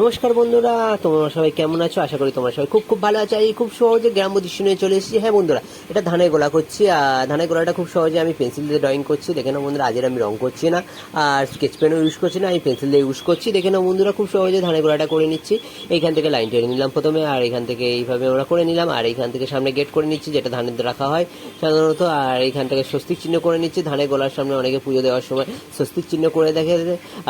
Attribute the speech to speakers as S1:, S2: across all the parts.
S1: নমস্কার বন্ধুরা, তোমরা সবাই কেমন আছো? আশা করি তোমরা সবাই খুব খুব ভালো আছো। এই খুব সহজে গ্রাম্য দৃশ্য নিয়ে চলে এসেছি। হ্যাঁ বন্ধুরা, এটা ধানের গোলা করছি। আর ধানের গোলাটা খুব সহজে আমি পেন্সিল দিয়ে ড্রয়িং করছি। দেখে নাও বন্ধুরা, আজের আমি রং করছি না। আর স্কেচ পেনও ইউজ করছি না, আমি পেন্সিল দিয়ে ইউজ করছি। দেখে নাও বন্ধুরা, খুব সহজে ধানের গোলাটা করে নিচ্ছি। এইখান থেকে লাইন টেনে নিলাম প্রথমে, আর এখান থেকে এইভাবে আমরা করে নিলাম। আর এইখান থেকে সামনে গেট করে নিচ্ছি, যেটা ধানের রাখা হয় সাধারণত। আর এইখান থেকে স্বস্তিক চিহ্ন করে নিচ্ছি। ধানের গোলার সামনে অনেকে পুজো দেওয়ার সময় স্বস্তিক চিহ্ন করে দেখে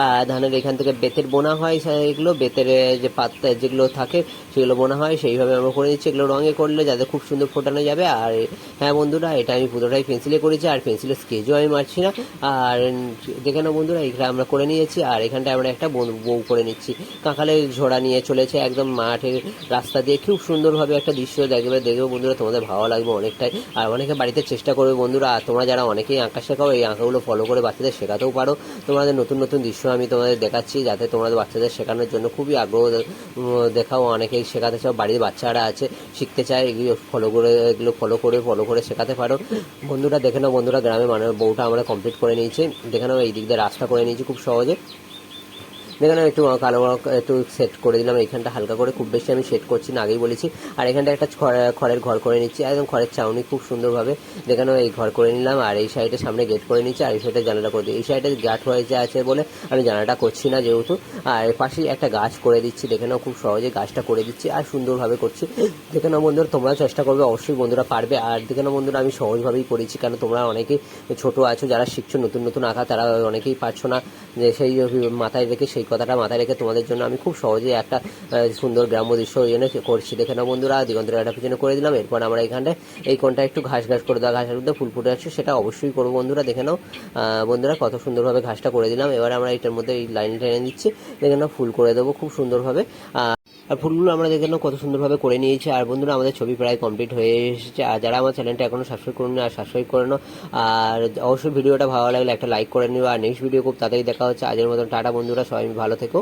S1: আর ধানের এখান থেকে বেতের বোনা হয়, এগুলো বেতের যে পাত্তা যেগুলো থাকে, সেগুলো বোনা হয়, সেইভাবে আমরা করে নিচ্ছি। এগুলো রঙে করলে যাতে খুব সুন্দর ফোটানো যাবে। আর হ্যাঁ বন্ধুরা, এটা আমি পুরোটাই পেন্সিলে করেছি, আর পেন্সিলের স্কেচও আমি মারছি না। আর দেখে নাও বন্ধুরা এখানে আমরা করে নিয়েছি, আর এখানটায় আমরা একটা বউ করে নিচ্ছি। কাঁকালের ঝোড়া নিয়ে চলেছে, একদম মাঠের রাস্তা দিয়ে। খুব সুন্দরভাবে একটা দৃশ্য দেখবে দেখবে বন্ধুরা, তোমাদের ভালো লাগবে অনেকটাই। আর অনেকে বাড়িতে চেষ্টা করবে বন্ধুরা, আর তোমরা যারা অনেকেই আঁকা শেখাও, এই আঁকাগুলো ফলো করে বাচ্চাদের শেখাতেও পারো। তোমাদের নতুন নতুন দৃশ্য আমি তোমাদের দেখাচ্ছি, যাতে তোমাদের বাচ্চাদের শেখানোর জন্য খুবই আগ্রহ দেখাও অনেকেই শেখাতে চাও। বাড়ির বাচ্চারা আছে, শিখতে চায়, এগুলো ফলো করে, এগুলো ফলো করে ফলো করে শেখাতে পারো। বন্ধুরা, দেখে নাও বন্ধুরা গ্রামে মানে বউটা আমরা কমপ্লিট করে নিয়েছি। দেখে নাও এই দিক দিয়ে রাস্তা করে নিয়েছি খুব সহজে। দেখেন আমি একটু কালো একটু সেট করে দিলাম। এইখানটা হালকা করে, খুব বেশি আমি সেট করছি না, আগেই বলেছি। আর এখানটা একটা খড়- খড়ের ঘর করে নিচ্ছি। একদম খড়ের চাউনি খুব সুন্দরভাবে দেখানো এই ঘর করে নিলাম। আর এই সাইডে সামনে গেট করে নিচ্ছি, আর এই সাইডে জানালা করে দিই। এই সাইডে গাঠ হয়েছে, আছে বলে আমি জানালাটা করছি না যেহেতু। আর এর পাশেই একটা গাছ করে দিচ্ছি দেখে নাও খুব সহজে গাছটা করে দিচ্ছি আর সুন্দরভাবে করছি। দেখে নাও বন্ধুরা, তোমরা চেষ্টা করবে, অবশ্যই বন্ধুরা পারবে। আর দেখে নাও বন্ধুরা, আমি সহজভাবেই করেছি, কারণ তোমরা অনেকেই ছোট আছো, যারা শিখছো নতুন নতুন আঁকা, তারা অনেকেই পারছ না। যে সেই মাথায় রেখে সেই কথাটা মাথায় রেখে তোমাদের জন্য আমি খুব সহজেই একটা সুন্দর গ্রাম্য দৃশ্য ওই জন্য করছি দেখে নাও বন্ধুরা। দিগন্তর একটা পিছনে করে দিলাম। এরপর আমরা এখানটায়, এই কোনটা একটু ঘাস ঘাস করে দেওয়া, ঘাসের মধ্যে ফুল ফুটে আসছে, সেটা অবশ্যই করব বন্ধুরা। দেখে নাও বন্ধুরা কত সুন্দরভাবে ঘাসটা করে দিলাম। এবার আমরা এটার মধ্যে এই লাইন টেনে দিচ্ছি দেখে নাও, ফুল করে দেবো খুব সুন্দরভাবে। আর ফুলগুলো আমরা দেখে কত সুন্দরভাবে করে নিয়েছি। আর বন্ধুরা, আমাদের ছবি প্রায় কমপ্লিট হয়ে এসেছে। আর যারা আমার চ্যানেলটা এখনও সাবস্ক্রাইব করুন আর সাবস্ক্রাইব করে নাও। আর অবশ্যই ভিডিওটা ভালো লাগলে একটা লাইক করে নিও। আর নেক্সট ভিডিও খুব তাড়াতাড়ি দেখা হচ্ছে। আজের মতন টাটা বন্ধুরা, সবাই ভালো থেকো।